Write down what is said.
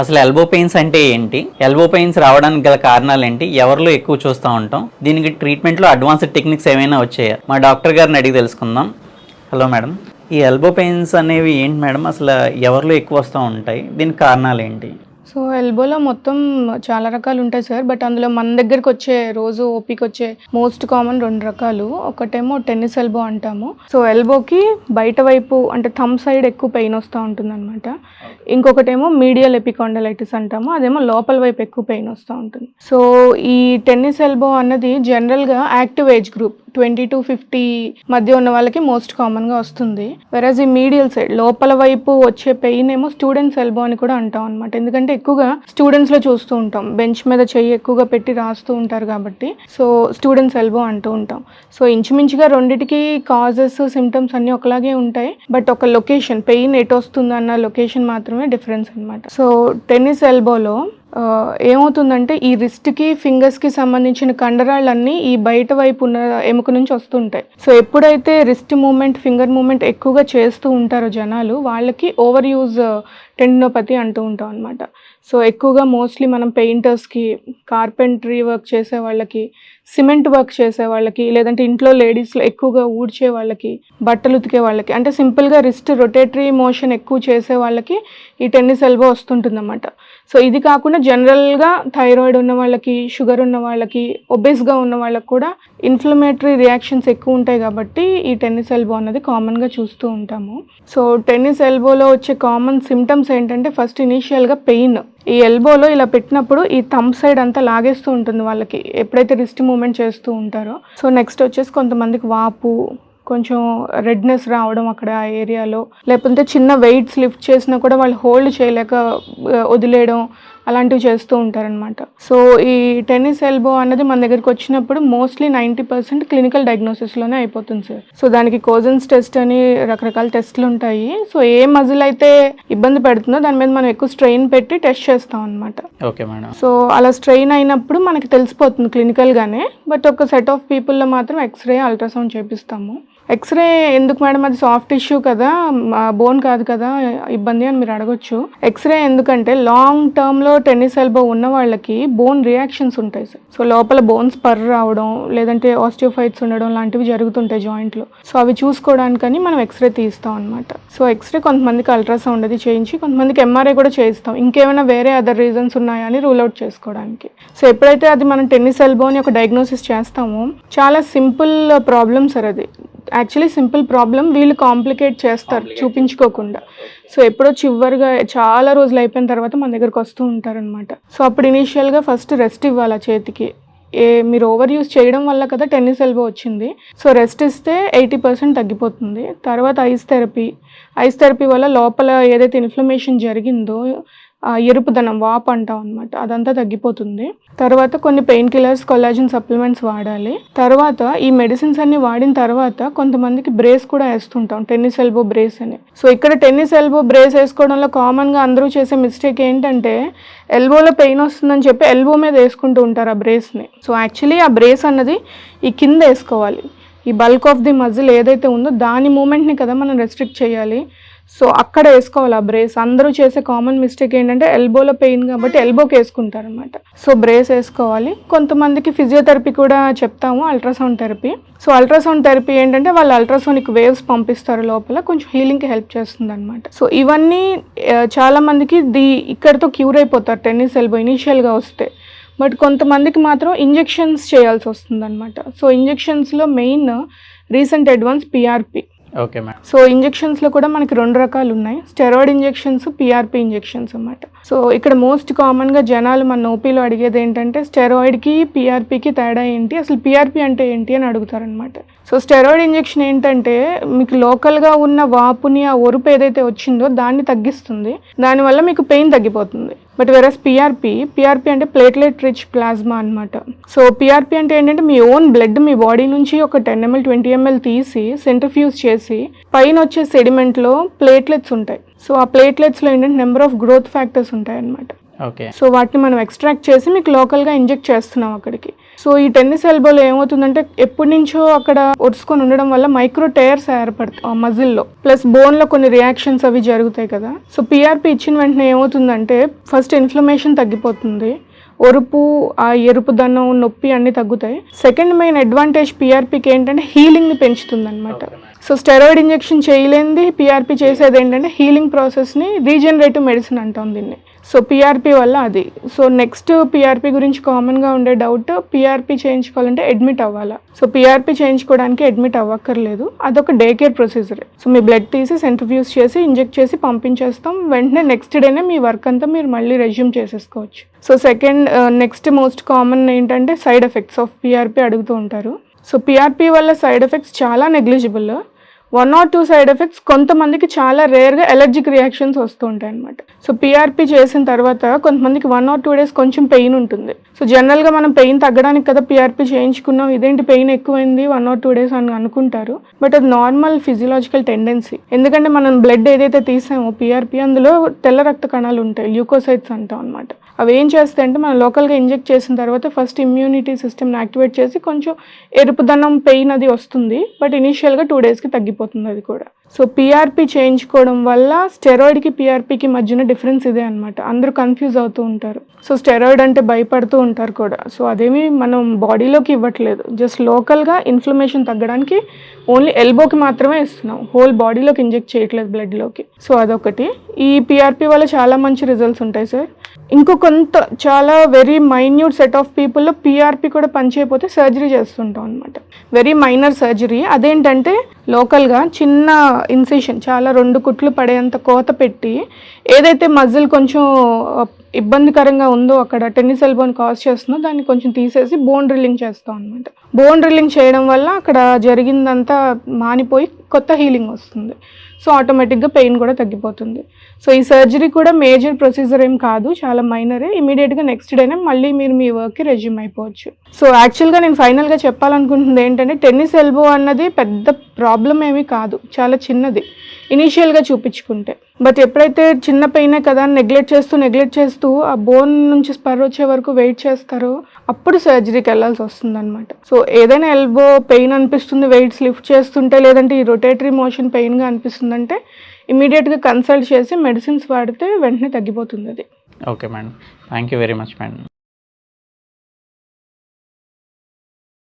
అసలు elbow pains అంటే ఏంటి? ఎల్బో పెయిన్స్ రావడానికి గల కారణాలు ఏంటి? ఎవరిలో ఎక్కువ చూస్తూ ఉంటాం? దీనికి ట్రీట్మెంట్లో అడ్వాన్స్డ్ టెక్నిక్స్ ఏమైనా వచ్చాయా? మా డాక్టర్ గారిని అడిగి తెలుసుకుందాం. Hello madam. ఈ ఎల్బో పెయిన్స్ అనేవి ఏంటి మేడం? అసలు ఎవరిలో ఎక్కువ వస్తూ ఉంటాయి? దీనికి కారణాలు ఏంటి? సో ఎల్బోలో మొత్తం చాలా రకాలు ఉంటాయి సార్ బట్ అందులో మన దగ్గరికి వచ్చే రోజు ఓపిక వచ్చే మోస్ట్ కామన్ రెండు రకాలు. ఒకటేమో టెన్నిస్ ఎల్బో అంటాము. సో ఎల్బోకి బయట వైపు అంటే థమ్ సైడ్ ఎక్కువ పెయిన్ వస్తూ ఉంటుంది అనమాట ఇంకొకటేమో మీడియల్ ఎపికాండలైటిస్ అంటాము. అదేమో లోపల వైపు ఎక్కువ పెయిన్ వస్తూ ఉంటుంది. సో ఈ టెన్నిస్ ఎల్బో అన్నది జనరల్గా active age group. Twenty to fifty మధ్య ఉన్న వాళ్ళకి మోస్ట్ కామన్గా వస్తుంది. వెరాజ్ ఈ మీడియల్ సైడ్ లోపల వైపు వచ్చే పెయిన్ ఏమో స్టూడెంట్స్ ఎల్బో అని కూడా అంటాం అనమాట ఎందుకంటే ఎక్కువగా స్టూడెంట్స్లో చూస్తూ ఉంటాం. బెంచ్ మీద చెయ్యి ఎక్కువగా పెట్టి రాస్తూ ఉంటారు కాబట్టి. సో స్టూడెంట్స్ ఎల్బో అంటూ ఉంటాం. సో ఇంచుమించుగా రెండిటికి కాజెస్ సిమ్టమ్స్ అన్నీ ఒకలాగే ఉంటాయి. బట్ ఒక లొకేషన్ పెయిన్ ఎటు వస్తుంది అన్న లొకేషన్ మాత్రమే డిఫరెన్స్ అనమాట సో టెన్నిస్ ఎల్బోలో ఏమవుతుందంటే ఈ రిస్ట్కి ఫింగర్స్కి సంబంధించిన కండరాలన్నీ ఈ బయట వైపు ఉన్న ఎముక నుంచి వస్తుంటాయి. సో ఎప్పుడైతే రిస్ట్ మూమెంట్ ఫింగర్ మూమెంట్ ఎక్కువగా చేస్తూ ఉంటారో జనాలు వాళ్ళకి ఓవర్ యూజ్ టెండినోపతి అంటూ ఉంటాం అనమాట సో ఎక్కువగా మోస్ట్లీ మనం పెయింటర్స్కి కార్పెంటరీ వర్క్ చేసే వాళ్ళకి సిమెంట్ వర్క్ చేసే వాళ్ళకి లేదంటే ఇంట్లో లేడీస్లో ఎక్కువగా ఊడ్చే వాళ్ళకి బట్టలు ఉతికే వాళ్ళకి అంటే సింపుల్గా రిస్ట్ రొటేటరీ మోషన్ ఎక్కువ చేసే వాళ్ళకి ఈ టెన్నిస్ ఎల్బో వస్తుంటుందన్నమాట. సో ఇది కాకుండా జనరల్గా థైరాయిడ్ ఉన్న వాళ్ళకి షుగర్ ఉన్న వాళ్ళకి ఒబేస్గా ఉన్న వాళ్ళకి కూడా ఇన్ఫ్లమేటరీ రియాక్షన్స్ ఎక్కువ ఉంటాయి కాబట్టి ఈ టెన్నిస్ ఎల్బో అన్నది కామన్గా చూస్తూ ఉంటాము. సో టెన్నిస్ ఎల్బోలో వచ్చే కామన్ సిమ్టమ్స్ ఏంటంటే ఫస్ట్ ఇనీషియల్గా పెయిన్. ఈ ఎల్బోలో ఇలా పెట్టినప్పుడు ఈ థమ్ సైడ్ అంతా లాగేస్తూ ఉంటుంది వాళ్ళకి ఎప్పుడైతే రిస్ట్ మూమెంట్ చేస్తూ ఉంటారో. సో నెక్స్ట్ వచ్చేసి కొంతమందికి వాపు కొంచెం రెడ్నెస్ రావడం అక్కడ ఆ ఏరియాలో లేకపోతే చిన్న వెయిట్స్ లిఫ్ట్ చేసినా కూడా వాళ్ళు హోల్డ్ చేయలేక వదిలేయడం అలాంటివి చేస్తూ ఉంటారనమాట సో ఈ టెన్నిస్ ఎల్బో అన్నది మన దగ్గరికి వచ్చినప్పుడు మోస్ట్లీ నైంటీ పర్సెంట్ క్లినికల్ డయాగ్నోసిస్లోనే అయిపోతుంది సార్. సో దానికి కోజన్స్ టెస్ట్ అని రకరకాల టెస్ట్లు ఉంటాయి. సో ఏ మజిల్ అయితే ఇబ్బంది పెడుతుందో దాని మీద మనం ఎక్కువ స్ట్రెయిన్ పెట్టి టెస్ట్ చేస్తాం అనమాట ఓకే మేడం సో అలా స్ట్రెయిన్ అయినప్పుడు మనకి తెలిసిపోతుంది క్లినికల్గానే బట్ ఒక సెట్ ఆఫ్ పీపుల్లో మాత్రం ఎక్స్రే అల్ట్రాసౌండ్ చేపిస్తాము. ఎక్స్రే ఎందుకు మేడం? అది సాఫ్ట్ టిష్యూ కదా. బోన్ కాదు కదా. ఇబ్బంది అని మీరు అడగొచ్చు. ఎక్స్రే ఎందుకంటే లాంగ్ టర్మ్లో టెన్నిస్ ఎల్బో ఉన్న వాళ్ళకి బోన్ రియాక్షన్స్ ఉంటాయి సార్. సో లోపల బోన్స్ పర్ రావడం లేదంటే ఆస్టియోఫైట్స్ ఉండడం లాంటివి జరుగుతుంటాయి జాయింట్లో సో అవి చూసుకోవడానికని మనం ఎక్స్రే తీస్తాం అనమాట సో ఎక్స్రే కొంతమందికి అల్ట్రాసౌండ్ అది చేయించి కొంతమందికి ఎంఆర్ఐ కూడా చేయిస్తాం. ఇంకేమైనా వేరే అదర్ రీజన్స్ ఉన్నాయా అని రూల్ అవుట్ చేసుకోవడానికి. సో ఎప్పుడైతే అది మనం టెన్నిస్ ఎల్బో అని ఒక డయాగ్నోసిస్ చేస్తామో చాలా సింపుల్ ప్రాబ్లమ్ సార్ అది. యాక్చువల్లీ సింపుల్ ప్రాబ్లం వీళ్ళు కాంప్లికేట్ చేస్తారు చూపించుకోకుండా. సో ఎప్పుడో చివరిగా చాలా రోజులు అయిపోయిన తర్వాత మన దగ్గరకు వస్తూ ఉంటారనమాట సో అప్పుడు ఇనీషియల్గా ఫస్ట్ రెస్ట్ ఇవ్వాలి చేతికి. ఏ మీరు ఓవర్ యూస్ చేయడం వల్ల కదా టెన్నిస్ ఎల్బో వచ్చింది. సో రెస్ట్ ఇస్తే ఎయిటీ పర్సెంట్ తగ్గిపోతుంది. తర్వాత ఐస్ థెరపీ ఐస్ థెరపీ వల్ల లోపల ఏదైతే ఇన్ఫ్లమేషన్ జరిగిందో ఎరుపుదనం వాప్ అంటాం అనమాట అదంతా తగ్గిపోతుంది. తర్వాత కొన్ని పెయిన్ కిల్లర్స్ కొలాజిన్ సప్లిమెంట్స్ వాడాలి. తర్వాత ఈ మెడిసిన్స్ అన్ని వాడిన తర్వాత కొంతమందికి బ్రేస్ కూడా వేస్తుంటాం టెన్నిస్ ఎల్బో బ్రేస్ అని. సో ఇక్కడ టెన్నిస్ ఎల్బో బ్రేస్ వేసుకోవడంలో కామన్గా అందరూ చేసే మిస్టేక్ ఏంటంటే ఎల్బోలో పెయిన్ వస్తుందని చెప్పి ఎల్బో మీద వేసుకుంటూ ఉంటారు ఆ బ్రేస్ని. సో యాక్చువల్లీ ఆ బ్రేస్ అన్నది ఈ కింద వేసుకోవాలి. ఈ బల్క్ ఆఫ్ ది మజిల్ ఏదైతే ఉందో దాని మూమెంట్ని కదా మనం రెస్ట్రిక్ట్ చేయాలి. సో అక్కడ వేసుకోవాలి ఆ బ్రేస్ అందరూ చేసే కామన్ మిస్టేక్ ఏంటంటే ఎల్బోలో పెయిన్ కాబట్టి ఎల్బోకి వేసుకుంటారు అనమాట సో బ్రేస్ వేసుకోవాలి. కొంతమందికి ఫిజియోథెరపీ కూడా చెప్తాము ultrasound therapy so ultrasound therapy ఏంటంటే వాళ్ళు అల్ట్రాసోనిక్ వేవ్స్ పంపిస్తారు లోపల కొంచెం హీలింగ్కి హెల్ప్ చేస్తుంది అనమాట సో ఇవన్నీ చాలామందికి ది ఇక్కడితో క్యూర్ అయిపోతారు టెన్నిస్ ఎల్బో ఇనీషియల్గా వస్తే. బట్ కొంతమందికి మాత్రం ఇంజెక్షన్స్ చేయాల్సి వస్తుంది అనమాట so ఇంజెక్షన్స్లో main recent advance PRP okay madam so ఇంజెక్షన్స్లో కూడా మనకి రెండు రకాలు ఉన్నాయి. స్టెరాయిడ్ ఇంజెక్షన్స్ పిఆర్పి ఇంజెక్షన్స్ అన్నమాట. సో ఇక్కడ మోస్ట్ కామన్గా జనాలు మన ఓపీలో అడిగేది ఏంటంటే స్టెరాయిడ్కి పిఆర్పికి తేడా ఏంటి? అసలు పిఆర్పి అంటే ఏంటి అని అడుగుతారనమాట సో స్టెరాయిడ్ ఇంజెక్షన్ ఏంటంటే మీకు లోకల్గా ఉన్న వాపుని ఆ ఒరుపు ఏదైతే వచ్చిందో దాన్ని తగ్గిస్తుంది. దానివల్ల మీకు పెయిన్ తగ్గిపోతుంది. బట్ వెరస్ పిఆర్పి పిఆర్పి అంటే ప్లేట్లెట్ రిచ్ ప్లాస్మా అనమాట సో పిఆర్పి అంటే ఏంటంటే మీ ఓన్ బ్లడ్ మీ బాడీ నుంచి ఒక టెన్ ఎంఎల్ ట్వంటీ ఎంఎల్ తీసి సెంట్రిఫ్యూజ్ చేసి పైన వచ్చే సెడిమెంట్లో ప్లేట్లెట్స్ ఉంటాయి. సో ఆ ప్లేట్లెట్స్లో ఏంటంటే నెంబర్ ఆఫ్ గ్రోత్ ఫ్యాక్టర్స్ ఉంటాయి అన్నమాట ఓకే సో వాటిని మనం ఎక్స్ట్రాక్ట్ చేసి మీకు లోకల్గా ఇంజెక్ట్ చేస్తున్నాం అక్కడికి. సో ఈ టెన్నిస్ ఎల్బోలో ఏమవుతుందంటే ఎప్పటి నుంచో అక్కడ ఒరుసుకొని ఉండడం వల్ల మైక్రో టైర్స్ ఏర్పడతాయి మజిల్లో ప్లస్ బోన్లో కొన్ని రియాక్షన్స్ అవి జరుగుతాయి కదా. సో పిఆర్పి ఇచ్చిన వెంటనే ఏమవుతుందంటే ఫస్ట్ ఇన్ఫ్లమేషన్ తగ్గిపోతుంది. ఒరుపు ఆ ఎరుపు దన్నం నొప్పి అన్నీ తగ్గుతాయి. సెకండ్ మెయిన్ అడ్వాంటేజ్ పిఆర్పికి ఏంటంటే హీలింగ్ని పెంచుతుంది అనమాట సో స్టెరాయిడ్ ఇంజెక్షన్ చేయలేనిది పిఆర్పి చేసేది ఏంటంటే హీలింగ్ ప్రాసెస్ని రీజనరేటివ్ మెడిసిన్ అంటాం దీన్ని. సో పిఆర్పి వల్ల అది. సో నెక్స్ట్ పిఆర్పి గురించి కామన్గా ఉండే డౌట్ పిఆర్పి చేయించుకోవాలంటే అడ్మిట్ అవ్వాలా. సో పిఆర్పి చేయించుకోవడానికి అడ్మిట్ అవ్వక్కర్లేదు. అదొక డే కేర్ ప్రొసీజర్ సో మీ బ్లడ్ తీసి సెంట్రిఫ్యూజ్ చేసి ఇంజెక్ట్ చేసి పంపించేస్తాం. వెంటనే నెక్స్ట్ డేనే మీ వర్క్ అంతా మీరు మళ్ళీ రెజ్యూమ్ చేసేసుకోవచ్చు. So second next most common ఏంటంటే సైడ్ ఎఫెక్ట్స్ ఆఫ్ పిఆర్పి అడుగుతూ ఉంటారు. సో పిఆర్పి వల్ల సైడ్ ఎఫెక్ట్స్ చాలా negligible one or two side effects కొంతమందికి చాలా రేర్గా ఎలర్జిక్ రియాక్షన్స్ వస్తుంటాయి అనమాట సో పిఆర్పి చేసిన తర్వాత కొంతమందికి వన్ ఆర్ టూ డేస్ కొంచెం పెయిన్ ఉంటుంది. సో జనరల్గా మనం పెయిన్ తగ్గడానికి కదా పిఆర్పి చేయించుకున్నాం. ఇదేంటి పెయిన్ ఎక్కువైంది వన్ ఆర్ టూ డేస్ అని అనుకుంటారు. బట్ అది నార్మల్ ఫిజియలాజికల్ టెండెన్సీ. ఎందుకంటే మనం బ్లడ్ ఏదైతే తీసామో పిఆర్పి అందులో తెల్ల రక్త కణాలు ఉంటాయి ల్యూకోసైట్స్ అంటాం అనమాట అవి ఏం చేస్తాయి అంటే మనం లోకల్గా ఇంజెక్ట్ చేసిన తర్వాత ఫస్ట్ ఇమ్యూనిటీ సిస్టమ్ని యాక్టివేట్ చేసి కొంచెం ఎరుపుదనం పెయిన్ అది వస్తుంది. బట్ ఇనీషియల్గా టూ డేస్కి తగ్గిపోతుంది. అయిపోతుంది అది కూడా. సో పిఆర్పి చేయించుకోవడం వల్ల స్టెరాయిడ్కి పిఆర్పికి మధ్యన డిఫరెన్స్ ఇదే అనమాట అందరూ కన్ఫ్యూజ్ అవుతూ ఉంటారు. సో స్టెరాయిడ్ అంటే భయపడుతూ ఉంటారు కూడా. సో అదేమి మనం బాడీలోకి ఇవ్వట్లేదు. జస్ట్ లోకల్గా ఇన్ఫ్లమేషన్ తగ్గడానికి ఓన్లీ ఎల్బోకి మాత్రమే ఇస్తున్నాం. హోల్ బాడీలోకి ఇంజెక్ట్ చేయట్లేదు బ్లడ్లోకి సో అదొకటి. ఈ పిఆర్పి వల్ల చాలా మంచి రిజల్ట్స్ ఉంటాయి సార్ ఇంకో కొంత చాలా వెరీ మైన్యూట్ సెట్ ఆఫ్ పీపుల్లో పీఆర్పీ కూడా పనిచేయకపోతే సర్జరీ చేస్తుంటాం అనమాట వెరీ మైనర్ సర్జరీ అదేంటంటే లోకల్గా చిన్న ఇన్సిషన్ చాలా రెండు కుట్లు పడేంత కోత పెట్టి ఏదైతే మజిల్ కొంచెం ఇబ్బందికరంగా ఉందో అక్కడ టెన్నిస్ ఎల్బోన్ కాజ్ చేస్తుందో దాన్ని కొంచెం తీసేసి బోన్ డ్రిల్లింగ్ చేస్తాం అనమాట బోన్ డ్రిల్లింగ్ చేయడం వల్ల అక్కడ జరిగిందంతా మానిపోయి కొత్త హీలింగ్ వస్తుంది. సో ఆటోమేటిక్గా పెయిన్ కూడా తగ్గిపోతుంది. సో ఈ సర్జరీ కూడా మేజర్ ప్రొసీజర్ ఏం కాదు చాలా మైనరే ఇమీడియట్గా నెక్స్ట్ డేనే మళ్ళీ మీరు మీ వర్క్కి రెజ్యూమ్ అయిపోవచ్చు. సో యాక్చువల్గా నేను ఫైనల్గా చెప్పాలనుకుంటుంది ఏంటంటే టెన్నిస్ ఎల్బో అన్నది పెద్ద ప్రాబ్లం ఏమీ కాదు చాలా చిన్నది. ఇనీషియల్గా చూపించుకుంటే. బట్ ఎప్పుడైతే చిన్న పెయినే కదా నెగ్లెక్ట్ చేస్తూ నెగ్లెక్ట్ చేస్తూ ఆ బోన్ నుంచి స్పర్ వచ్చే వరకు వెయిట్ చేస్తారో అప్పుడు సర్జరీకి వెళ్ళాల్సి వస్తుంది అనమాట సో ఏదైనా ఎల్బో పెయిన్ అనిపిస్తుంది వెయిట్స్ లిఫ్ట్ చేస్తుంటే లేదంటే ఈ రొటేటరీ మోషన్ పెయిన్గా అనిపిస్తుంది వస్తుందంటే ఇమీడియట్గా కన్సల్ట్ చేసి మెడిసిన్స్ వాడితే వెంటనే తగ్గిపోతుంది అది. Okay madam thank you very much madam